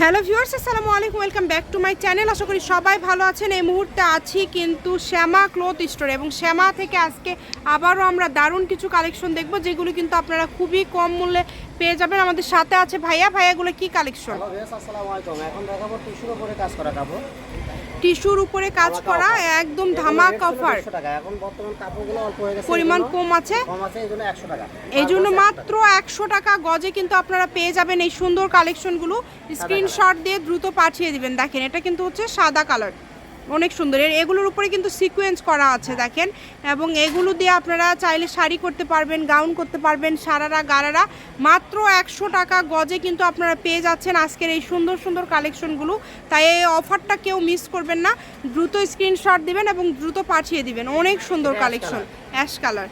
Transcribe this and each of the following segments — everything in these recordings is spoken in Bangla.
হ্যালো ভিউয়ার্স, আসসালামু আলাইকুম, welcome back to my channel. আশা করি সবাই ভালো আছেন। এই মুহূর্তে আছি কিন্তু শ্যামা ক্লোথ স্টোর এবং শ্যামা থেকে আজকে আবারও আমরা দারুণ কিছু কালেকশন দেখব, যেগুলো কিন্তু আপনারা খুবই কম মূল্যে পেয়ে যাবেন। আমাদের সাথে আছে ভাইয়া। ভাইয়াগুলো কি কালেকশন? আসসালামু আলাইকুম। এখন দেখাবো টিস্যুর উপরে কাজ করা কাপড়। টিস্যুর উপরে কাজ করা একদম ধামাক অফার পরিমাণ কম আছে। এই জন্য মাত্র একশো টাকা গজে কিন্তু আপনারা পেয়ে যাবেন এই সুন্দর কালেকশনগুলো স্ক্রিনশট দিয়ে দ্রুত পাঠিয়ে দিবেন। দেখেন এটা কিন্তু হচ্ছে সাদা কালার অনেক সুন্দর। এর এগুলোর উপরে কিন্তু সিকোয়েন্স করা আছে দেখেন। এবং এগুলো দিয়ে আপনারা চাইলে শাড়ি করতে পারবেন গাউন করতে পারবেন সারারা গারারা। মাত্র একশো টাকা গজে কিন্তু আপনারা পেয়ে যাচ্ছেন আজকের এই সুন্দর সুন্দর কালেকশনগুলো তাই এই অফারটা কেউ মিস করবেন না। দ্রুত স্ক্রিনশট দিবেন এবং দ্রুত পাঠিয়ে দিবেন। অনেক সুন্দর কালেকশন অ্যাশ কালার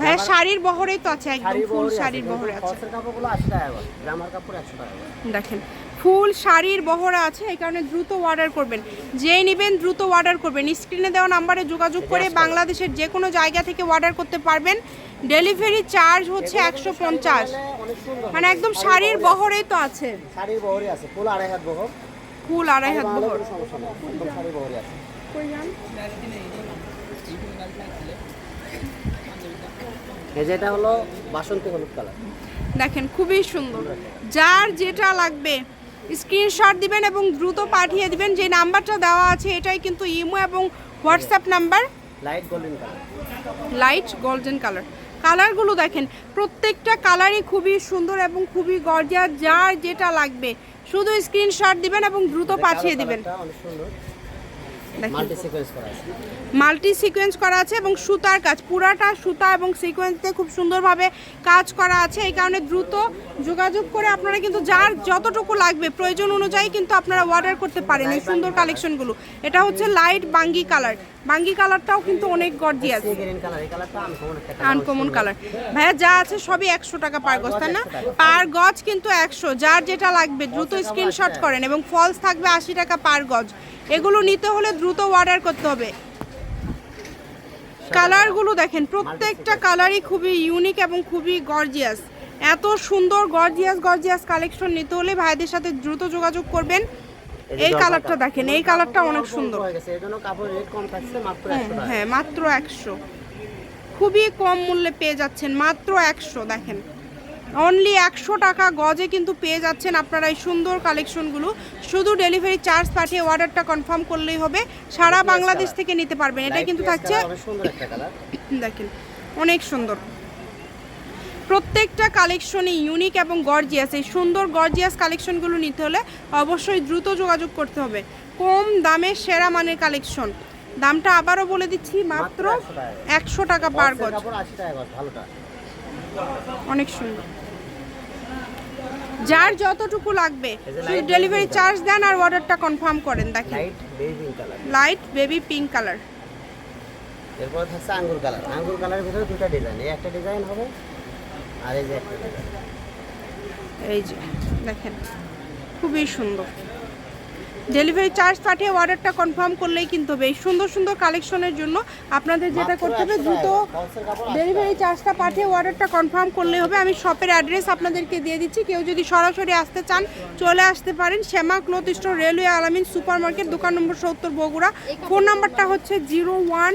ভাইয়া শাড়ির বহরেই তো আছে একদম ফুল শাড়ির বহরে আছে। দেখেন ফুল শাড়ির বহরে আছে এই কারণে দ্রুত অর্ডার করবেন। যেই নেবেন দ্রুত অর্ডার করবেন। স্ক্রিনে দেওয়া নাম্বারে যোগাযোগ করে বাংলাদেশের যে কোনো জায়গা থেকে অর্ডার করতে পারবেন। ডেলিভারি চার্জ হচ্ছে একশো পঞ্চাশ। মানে একদম শাড়ির বহরেই তো আছে। শাড়ির বহরই আছে ফুল আড়াই হাত বহর। ফুল আড়াই হাত বহর। কোনো সমস্যা নেই একদম শাড়ির বহরই আছে। এই হলো বাসন্তী হলুদ কালার। দেখেন খুবই সুন্দর। যার যেটা লাগবে স্ক্রিনশট দিবেন এবং দ্রুত পাঠিয়ে দিবেন। যে নাম্বারটা দেওয়া আছে এটাই কিন্তু ইমো এবং WhatsApp number. Light golden colour light golden colour কালারগুলো দেখেন প্রত্যেকটা কালারই খুবই সুন্দর এবং খুবই গর্জিয়াস যার যেটা লাগবে। শুধু স্ক্রিনশট দিবেন এবং দ্রুত পাঠিয়ে দিবেন। মাল্টি সিকোয়েন্স করা আছে। এবং সুতার কাজ। পুরাটা সুতা এবং সিকোয়েন্সে খুব সুন্দরভাবে কাজ করা আছে। এই কারণে দ্রুত যোগাযোগ করে আপনারা কিন্তু যার যতটুকু লাগবে প্রয়োজন অনুযায়ী কিন্তু আপনারা অর্ডার করতে পারেন এই সুন্দর কালেকশনগুলো এটা হচ্ছে লাইট বাঙ্গি কালার বাঙ্গি কালারটাও কিন্তু অনেক গর্জিয়াস আনকমন কালার ভাইয়া যা আছে সবই একশো টাকা পার গজ তাই না? পার গজ কিন্তু একশো। যার যেটা লাগবে দ্রুত স্ক্রিনশট করেন এবং ফলস থাকবে আশি টাকা পার গজ। এগুলো নিতে হলে দ্রুত অর্ডার করতে হবে। কালারগুলো দেখেন প্রত্যেকটা কালারই খুবই ইউনিক এবং খুবই গর্জিয়াস এত সুন্দর গর্জিয়াস গর্জিয়াস কালেকশন নিতে হলে ভাইদের সাথে দ্রুত যোগাযোগ করবেন। এই কালারটা দেখেন এই কালারটা অনেক সুন্দর। হয়ে মাত্র হ্যাঁ, একশো মাত্র একশো। খুবই কম মূল্যে পেয়ে যাচ্ছেন মাত্র একশো দেখেন। অনলি একশো টাকা গজে কিন্তু পেয়ে যাচ্ছেন আপনারা এই সুন্দর কালেকশনগুলো। শুধু ডেলিভারি চার্জ পাঠিয়ে অর্ডারটা কনফার্ম করলেই হবে সারা বাংলাদেশ থেকে নিতে পারবেন। এটা কিন্তু থাকছে দেখেন অনেক সুন্দর। প্রত্যেকটা কালেকশনই ইউনিক এবং গর্জিয়াস এই সুন্দর গর্জিয়াস কালেকশনগুলো নিতে হলে অবশ্যই দ্রুত যোগাযোগ করতে হবে। কম দামে সেরা মানের কালেকশন দামটা আবারও বলে দিচ্ছি মাত্র একশো টাকা। পার গজ। অনেক সুন্দর। যার যতটুকু লাগবে শুধু ডেলিভারি চার্জ দেন আর অর্ডারটা কনফার্ম করেন দেখেন। Light baby light baby pink colour এরপর থাকছে আঙ্গুর কালার আঙ্গুর কালারের ভিতরে দুটো ডিজাইন এই একটা ডিজাইন হবে আর এই যে এই যে দেখেন খুবই সুন্দর। ডেলিভারি চার্জ পাঠিয়ে অর্ডারটা কনফার্ম করলেই কিন্তু হবে। এই সুন্দর সুন্দর কালেকশনের জন্য আপনাদের যেটা করতে হবে 100 দ্রুত টাকা। False এর কাপড় 80 ডেলিভারি চার্জটা পাঠিয়ে অর্ডারটা কনফার্ম করলেই হবে। আমি শপের অ্যাড্রেস আপনাদেরকে দিয়ে দিচ্ছি। কেউ যদি সরাসরি আসতে চান চলে আসতে পারেন। Shyama cloth store railway Alamin super market দোকান নম্বর সত্তর বগুড়া। ফোন নাম্বারটা হচ্ছে zero one